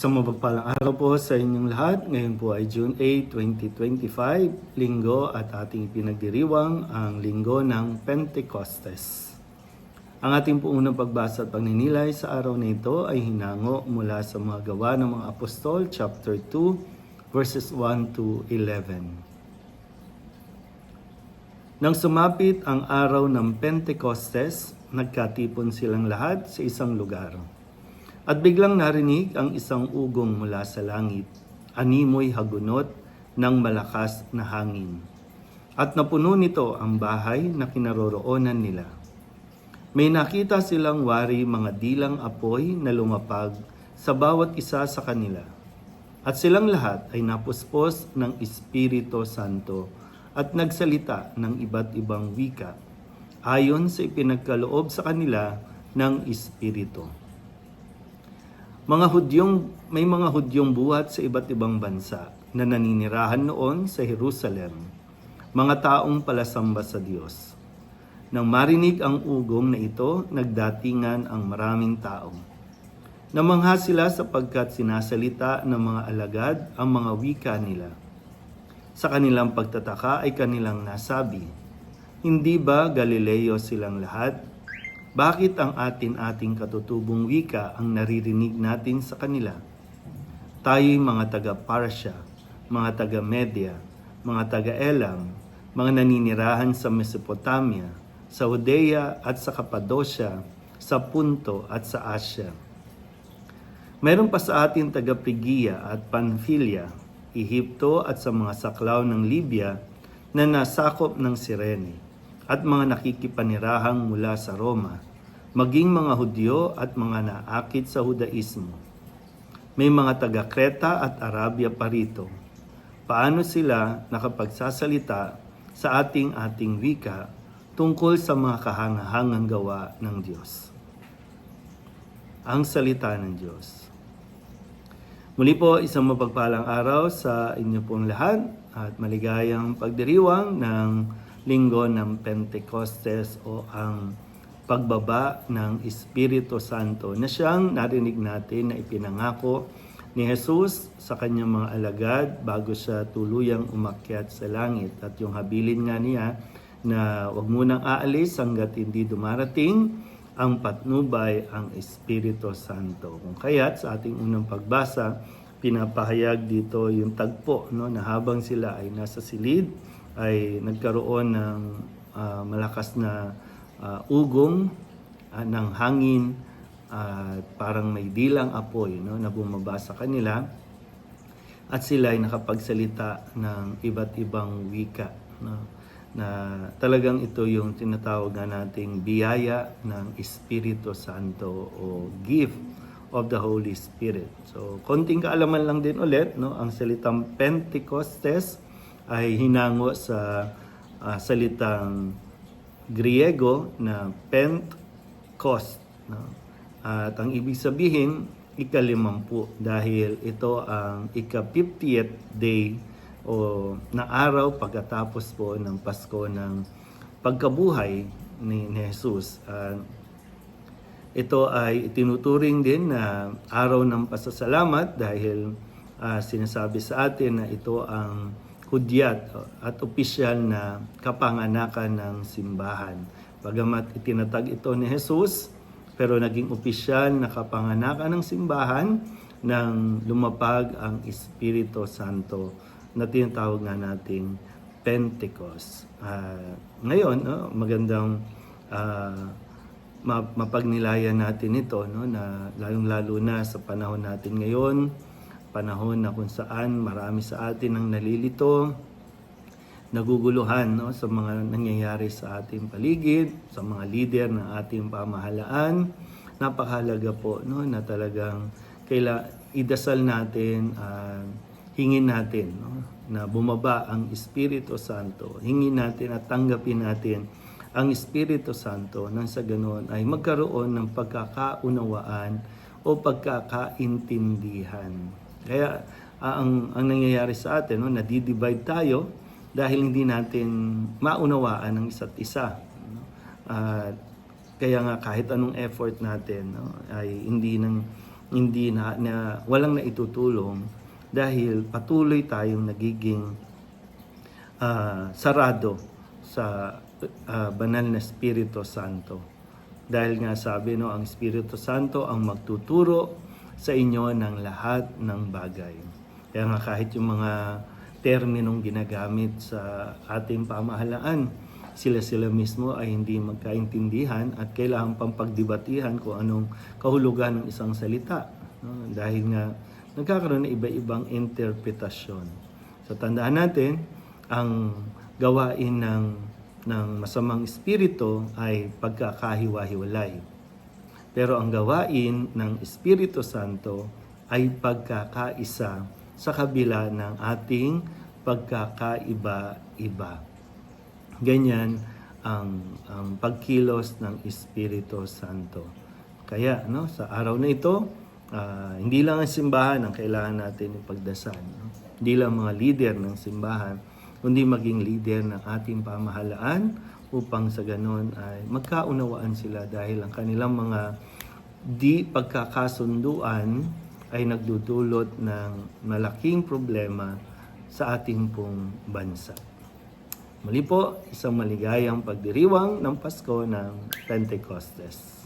Isang mapagpalang araw po sa inyong lahat. Ngayon po ay June 8, 2025, linggo at ating pinagdiriwang ang linggo ng Pentecostes. Ang ating po unang pagbasa at pagninilay sa araw na ito ay hinango mula sa mga gawa ng mga apostol, chapter 2, verses 1 to 11. Nang sumapit ang araw ng Pentecostes, nagkatipon silang lahat sa isang lugar. At biglang narinig ang isang ugong mula sa langit, animoy hagunot ng malakas na hangin. At napuno nito ang bahay na kinaroroonan nila. May nakita silang wari mga dilang apoy na lumapag sa bawat isa sa kanila. At silang lahat ay napuspos ng Espiritu Santo at nagsalita ng iba't ibang wika ayon sa ipinagkaloob sa kanila ng Espiritu. Mga Hudyong, may mga Hudyong buhat sa iba't ibang bansa na naninirahan noon sa Jerusalem, mga taong palasamba sa Diyos. Nang marinig ang ugong na ito, nagdatingan ang maraming tao. Namangha sila sapagkat sinasalita ng mga alagad ang mga wika nila. Sa kanilang pagtataka ay kanilang nasabi, Hindi ba Galileo silang lahat? Bakit ang atin-ating katutubong wika ang naririnig natin sa kanila? Tayo'y mga taga-Parsya, mga taga-Media, mga taga-Elam, mga naninirahan sa Mesopotamia, sa Judea at sa Cappadocia, sa Punto at sa Asya. Mayroon pa sa atin taga-Prigia at Pamphylia, Ehipto at sa mga saklaw ng Libya na nasakop ng Sirene at mga nakikipanirahang mula sa Roma, maging mga Hudyo at mga naakit sa Hudaismo. May mga taga Kreta at Arabia pa rito. Paano sila nakapagsasalita sa ating ating wika tungkol sa mga kahangahangang gawa ng Diyos? Ang salita ng Diyos. Muli po, isang mapagpalang araw sa inyo pong lahat at maligayang pagdiriwang ng linggo ng Pentecostes o ang pagbaba ng Espiritu Santo na siyang narinig natin na ipinangako ni Jesus sa kanyang mga alagad bago siya tuluyang umakyat sa langit. At yung habilin nga niya na wag munang aalis hanggat hindi dumarating ang patnubay ang Espiritu Santo. Kung kaya't sa ating unang pagbasa, pinapahayag dito yung tagpo no, na habang sila ay nasa silid, ay nagkaroon ng uh, malakas na uh, ugong uh, ng hangin uh, parang may dilang apoy no, na bumaba sa kanila at sila ay nakapagsalita ng iba't ibang wika no, na talagang ito yung tinatawag na nating biyaya ng Espiritu Santo o gift of the Holy Spirit. So, konting kaalaman lang din ulit, no? Ang salitang Pentecostes ay hinango sa uh, salitang Griego na Pentecost. No? At ang ibig sabihin, ikalimampu dahil ito ang ika-50th day o na araw pagkatapos po ng Pasko ng pagkabuhay ni, ni Jesus. Uh, ito ay itinuturing din na araw ng pasasalamat dahil uh, sinasabi sa atin na ito ang hudyat at opisyal na kapanganakan ng simbahan. Bagamat itinatag ito ni Jesus, pero naging opisyal na kapanganakan ng simbahan nang lumapag ang Espiritu Santo na tinatawag nga nating Pentecost. Uh, ngayon, no, magandang uh, mapagnilayan natin ito no, na lalong-lalo na sa panahon natin ngayon panahon na kung saan marami sa atin ang nalilito, naguguluhan no, sa mga nangyayari sa ating paligid, sa mga leader ng ating pamahalaan. Napakahalaga po no, na talagang kaila idasal natin, uh, hingin natin no, na bumaba ang Espiritu Santo. Hingin natin at tanggapin natin ang Espiritu Santo nang sa ganoon ay magkaroon ng pagkakaunawaan o pagkakaintindihan kaya uh, ang, ang nangyayari sa atin, no, nadi-divide tayo dahil hindi natin maunawaan ang isa't isa. No? Uh, kaya nga kahit anong effort natin no, ay hindi nang hindi na, na walang naitutulong dahil patuloy tayong nagiging ah, sarado sa ah, banal na Espiritu Santo. Dahil nga sabi no, ang Espiritu Santo ang magtuturo sa inyo ng lahat ng bagay. Kaya nga kahit yung mga terminong ginagamit sa ating pamahalaan, sila-sila mismo ay hindi magkaintindihan at kailangan pang pagdibatihan kung anong kahulugan ng isang salita. no? Dahil nga nagkakaroon ng iba-ibang interpretasyon. So tandaan natin, ang gawain ng, ng masamang espiritu ay pagkakahiwa-hiwalay. Pero ang gawain ng Espiritu Santo ay pagkakaisa sa kabila ng ating pagkakaiba-iba. Ganyan ang, ang pagkilos ng Espiritu Santo. Kaya no, sa araw na ito, ah, hindi lang ang simbahan ang kailangan natin ipagdasal. No? Hindi lang mga leader ng simbahan, kundi maging leader ng ating pamahalaan upang sa ganon ay magkaunawaan sila dahil ang kanilang mga di pagkakasunduan ay nagdudulot ng malaking problema sa ating pong bansa. Muli po, isang maligayang pagdiriwang ng Pasko ng Pentecostes.